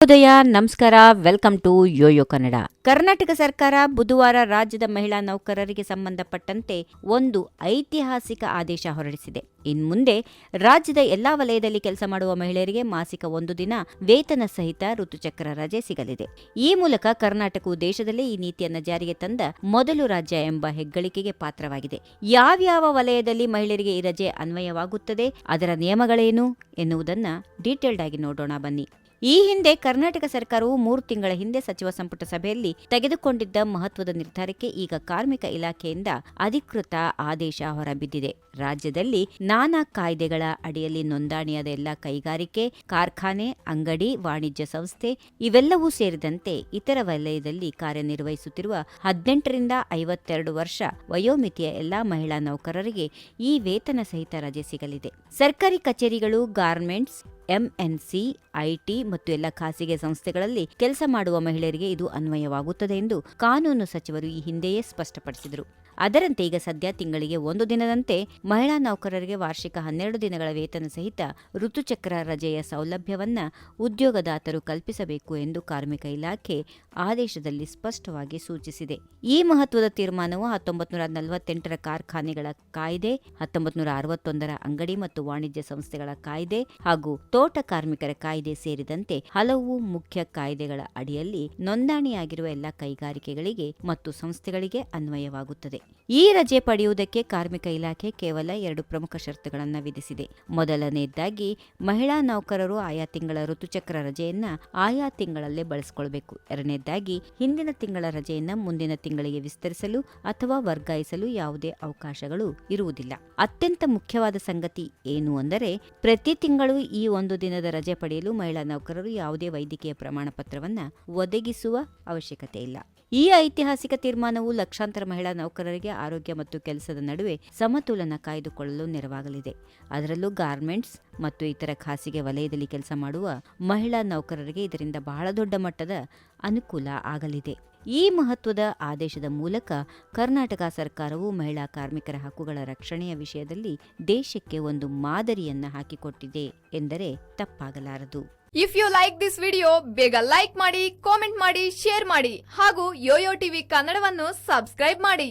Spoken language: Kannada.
ಉದಯ ನಮಸ್ಕಾರ welcome to YoYo Kannada Karnataka ಸರ್ಕಾರ ಬುಧವಾರ ರಾಜ್ಯದ ಮಹಿಳಾ ನೌಕರರಿಗೆ ಸಂಬಂಧಪಟ್ಟಂತೆ ಒಂದು ಐತಿಹಾಸಿಕ ಆದೇಶ ಹೊರಡಿಸಿದೆ. ಇನ್ಮುಂದೆ ರಾಜ್ಯದ ಎಲ್ಲಾ ವಲಯದಲ್ಲಿ ಕೆಲಸ ಮಾಡುವ ಮಹಿಳೆಯರಿಗೆ ಮಾಸಿಕ ಒಂದು ದಿನ ವೇತನ ಸಹಿತ ಋತುಚಕ್ರ ರಜೆ ಸಿಗಲಿದೆ. ಈ ಮೂಲಕ ಕರ್ನಾಟಕವು ದೇಶದಲ್ಲೇ ಈ ನೀತಿಯನ್ನು ಜಾರಿಗೆ ತಂದ ಮೊದಲು ರಾಜ್ಯ ಎಂಬ ಹೆಗ್ಗಳಿಕೆಗೆ ಪಾತ್ರವಾಗಿದೆ. ಯಾವ್ಯಾವ ವಲಯದಲ್ಲಿ ಮಹಿಳೆಯರಿಗೆ ಈ ರಜೆ ಅನ್ವಯವಾಗುತ್ತದೆ, ಅದರ ನಿಯಮಗಳೇನು ಎನ್ನುವುದನ್ನ ಡೀಟೇಲ್ಡ್ ಆಗಿ ನೋಡೋಣ ಬನ್ನಿ. ಈ ಹಿಂದೆ ಕರ್ನಾಟಕ ಸರ್ಕಾರವು ಮೂರು ತಿಂಗಳ ಹಿಂದೆ ಸಚಿವ ಸಂಪುಟ ಸಭೆಯಲ್ಲಿ ತೆಗೆದುಕೊಂಡಿದ್ದ ಮಹತ್ವದ ನಿರ್ಧಾರಕ್ಕೆ ಈಗ ಕಾರ್ಮಿಕ ಇಲಾಖೆಯಿಂದ ಅಧಿಕೃತ ಆದೇಶ ಹೊರಬಿದ್ದಿದೆ. ರಾಜ್ಯದಲ್ಲಿ ನಾನಾ ಕಾಯ್ದೆಗಳ ಅಡಿಯಲ್ಲಿ ನೋಂದಣಿಯಾದ ಎಲ್ಲ ಕೈಗಾರಿಕೆ, ಕಾರ್ಖಾನೆ, ಅಂಗಡಿ, ವಾಣಿಜ್ಯ ಸಂಸ್ಥೆ ಇವೆಲ್ಲವೂ ಸೇರಿದಂತೆ ಇತರ ವಲಯದಲ್ಲಿ ಕಾರ್ಯನಿರ್ವಹಿಸುತ್ತಿರುವ ಹದಿನೆಂಟರಿಂದ ಐವತ್ತೆರಡು ವರ್ಷ ವಯೋಮಿತಿಯ ಎಲ್ಲಾ ಮಹಿಳಾ ನೌಕರರಿಗೆ ಈ ವೇತನ ಸಹಿತ ರಜೆ ಸಿಗಲಿದೆ. ಸರ್ಕಾರಿ ಕಚೇರಿಗಳು, ಗಾರ್ಮೆಂಟ್ಸ್ ಎಂಎನ್ಸಿ, ಐಟಿ ಮತ್ತು ಎಲ್ಲ ಖಾಸಗಿ ಸಂಸ್ಥೆಗಳಲ್ಲಿ ಕೆಲಸ ಮಾಡುವ ಮಹಿಳೆಯರಿಗೆ ಇದು ಅನ್ವಯವಾಗುತ್ತದೆ ಎಂದು ಕಾನೂನು ಸಚಿವರು ಈ ಹಿಂದೆಯೇ ಸ್ಪಷ್ಟಪಡಿಸಿದರು. ಅದರಂತೆ ಈಗ ಸದ್ಯ ತಿಂಗಳಿಗೆ ಒಂದು ದಿನದಂತೆ ಮಹಿಳಾ ನೌಕರರಿಗೆ ವಾರ್ಷಿಕ ಹನ್ನೆರಡು ದಿನಗಳ ವೇತನ ಸಹಿತ ಋತುಚಕ್ರ ರಜೆಯ ಸೌಲಭ್ಯವನ್ನ ಉದ್ಯೋಗದಾತರು ಕಲ್ಪಿಸಬೇಕು ಎಂದು ಕಾರ್ಮಿಕ ಇಲಾಖೆ ಆದೇಶದಲ್ಲಿ ಸ್ಪಷ್ಟವಾಗಿ ಸೂಚಿಸಿದೆ. ಈ ಮಹತ್ವದ ತೀರ್ಮಾನವು ಹತ್ತೊಂಬತ್ತು ನೂರ ನಲವತ್ತೆಂಟರ ಕಾರ್ಖಾನೆಗಳ ಕಾಯ್ದೆ ಹತ್ತೊಂಬತ್ತು ನೂರ ಅರವತ್ತೊಂದರ ಅಂಗಡಿ ಮತ್ತು ವಾಣಿಜ್ಯ ಸಂಸ್ಥೆಗಳ ಕಾಯ್ದೆ ಹಾಗೂ ತೋಟ ಕಾರ್ಮಿಕರ ಕಾಯ್ದೆ ಸೇರಿದಂತೆ ಹಲವು ಮುಖ್ಯ ಕಾಯ್ದೆಗಳ ಅಡಿಯಲ್ಲಿ ನೋಂದಣಿಯಾಗಿರುವ ಎಲ್ಲ ಕೈಗಾರಿಕೆಗಳಿಗೆ ಮತ್ತು ಸಂಸ್ಥೆಗಳಿಗೆ ಅನ್ವಯವಾಗುತ್ತದೆ. ಈ ರಜೆ ಪಡೆಯುವುದಕ್ಕೆ ಕಾರ್ಮಿಕ ಇಲಾಖೆ ಕೇವಲ ಎರಡು ಪ್ರಮುಖ ಷರತ್ತುಗಳನ್ನು ವಿಧಿಸಿದೆ. ಮೊದಲನೆಯದಾಗಿ, ಮಹಿಳಾ ನೌಕರರು ಆಯಾ ತಿಂಗಳ ಋತುಚಕ್ರ ರಜೆಯನ್ನ ಆಯಾ ತಿಂಗಳಲ್ಲೇ ಬಳಸಿಕೊಳ್ಬೇಕು. ಎರಡನೇದಾಗಿ, ಹಿಂದಿನ ತಿಂಗಳ ರಜೆಯನ್ನು ಮುಂದಿನ ತಿಂಗಳಿಗೆ ವಿಸ್ತರಿಸಲು ಅಥವಾ ವರ್ಗಾಯಿಸಲು ಯಾವುದೇ ಅವಕಾಶಗಳು ಇರುವುದಿಲ್ಲ. ಅತ್ಯಂತ ಮುಖ್ಯವಾದ ಸಂಗತಿ ಏನು ಅಂದರೆ, ಪ್ರತಿ ತಿಂಗಳು ಈ ಒಂದು ದಿನದ ರಜೆ ಪಡೆಯಲು ಮಹಿಳಾ ನೌಕರರು ಯಾವುದೇ ವೈದ್ಯಕೀಯ ಪ್ರಮಾಣ ಪತ್ರವನ್ನು ಒದಗಿಸುವ ಅವಶ್ಯಕತೆ ಇಲ್ಲ. ಈ ಐತಿಹಾಸಿಕ ತೀರ್ಮಾನವು ಲಕ್ಷಾಂತರ ಮಹಿಳಾ ನೌಕರರಿಗೆ ಆರೋಗ್ಯ ಮತ್ತು ಕೆಲಸದ ನಡುವೆ ಸಮತೋಲನ ಕಾಯ್ದುಕೊಳ್ಳಲು ನೆರವಾಗಲಿದೆ. ಅದರಲ್ಲೂ ಗಾರ್ಮೆಂಟ್ಸ್ ಮತ್ತು ಇತರ ಖಾಸಗಿ ವಲಯದಲ್ಲಿ ಕೆಲಸ ಮಾಡುವ ಮಹಿಳಾ ನೌಕರರಿಗೆ ಇದರಿಂದ ಬಹಳ ದೊಡ್ಡ ಮಟ್ಟದ ಅನುಕೂಲ ಆಗಲಿದೆ. ಈ ಮಹತ್ವದ ಆದೇಶದ ಮೂಲಕ ಕರ್ನಾಟಕ ಸರ್ಕಾರವು ಮಹಿಳಾ ಕಾರ್ಮಿಕರ ಹಕ್ಕುಗಳ ರಕ್ಷಣೆಯ ವಿಷಯದಲ್ಲಿ ದೇಶಕ್ಕೆ ಒಂದು ಮಾದರಿಯನ್ನ ಹಾಕಿಕೊಟ್ಟಿದೆ ಎಂದರೆ ತಪ್ಪಾಗಲಾರದು. If you like this video ಬೇಗ ಲೈಕ್ ಮಾಡಿ ಕಾಮೆಂಟ್ ಮಾಡಿ ಶೇರ್ ಮಾಡಿ ಹಾಗೂ ಯೋಯೋ ಟಿವಿ ಕನ್ನಡವನ್ನು ಸಬ್ಸ್ಕ್ರೈಬ್ ಮಾಡಿ.